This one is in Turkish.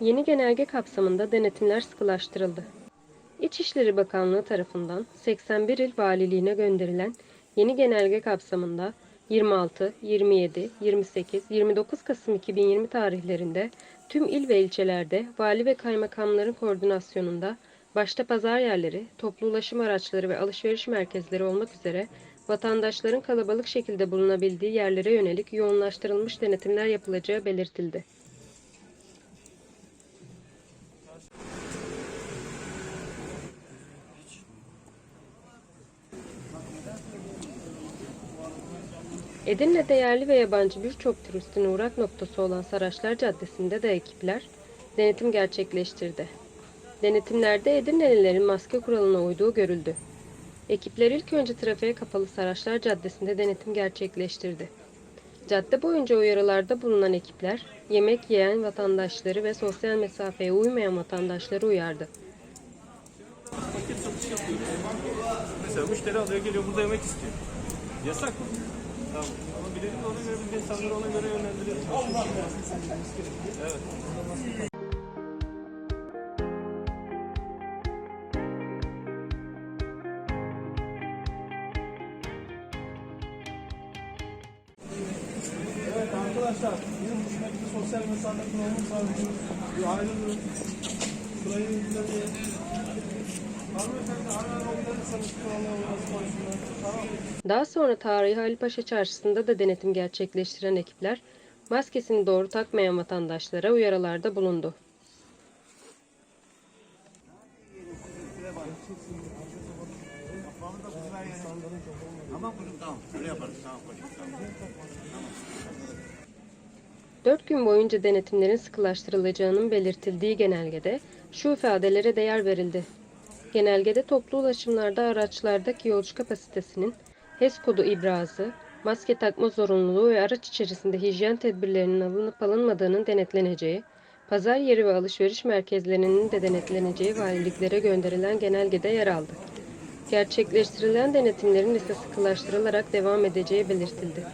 Yeni genelge kapsamında denetimler sıkılaştırıldı. İçişleri Bakanlığı tarafından 81 il valiliğine gönderilen yeni genelge kapsamında 26, 27, 28, 29 Kasım 2020 tarihlerinde tüm il ve ilçelerde vali ve kaymakamların koordinasyonunda başta pazar yerleri, toplu ulaşım araçları ve alışveriş merkezleri olmak üzere vatandaşların kalabalık şekilde bulunabildiği yerlere yönelik yoğunlaştırılmış denetimler yapılacağı belirtildi. Edirne'de yerli ve yabancı birçok turistin uğrak noktası olan Saraçlar Caddesi'nde de ekipler denetim gerçekleştirdi. Denetimlerde Edirnelilerin maske kuralına uyduğu görüldü. Ekipler ilk önce trafiğe kapalı Saraçlar Caddesi'nde denetim gerçekleştirdi. Cadde boyunca uyarılarda bulunan ekipler, yemek yiyen vatandaşları ve sosyal mesafeye uymayan vatandaşları uyardı. paket satış yapıyor. Mesela müşteri alıyor geliyor burada yemek istiyor. Yasak mı? Tamam. Ama bilelim de ona göre biz de insanları ona göre yönlendiriyoruz. Evet. Evet arkadaşlar, bizim dışındaki sosyal mesafe kuralını sağlıyoruz. Ayrılın. Sırayı izlemeyin. Hanımefendi hala oynarsanız kuralına uyması konusunda. Tamam. Daha sonra tarihi Ali Paşa Çarşısı'nda da denetim gerçekleştiren ekipler, maskesini doğru takmayan vatandaşlara uyarılarda bulundu. Dört gün boyunca denetimlerin sıkılaştırılacağının belirtildiği genelgede şu ifadelere değer verildi. Genelgede toplu ulaşımlarda araçlardaki yolcu kapasitesinin HES kodu ibrazı, maske takma zorunluluğu ve araç içerisinde hijyen tedbirlerinin alınıp alınmadığının denetleneceği, pazar yeri ve alışveriş merkezlerinin de denetleneceği valiliklere gönderilen genelgede yer aldı. Gerçekleştirilen denetimlerin ise sıkılaştırılarak devam edeceği belirtildi.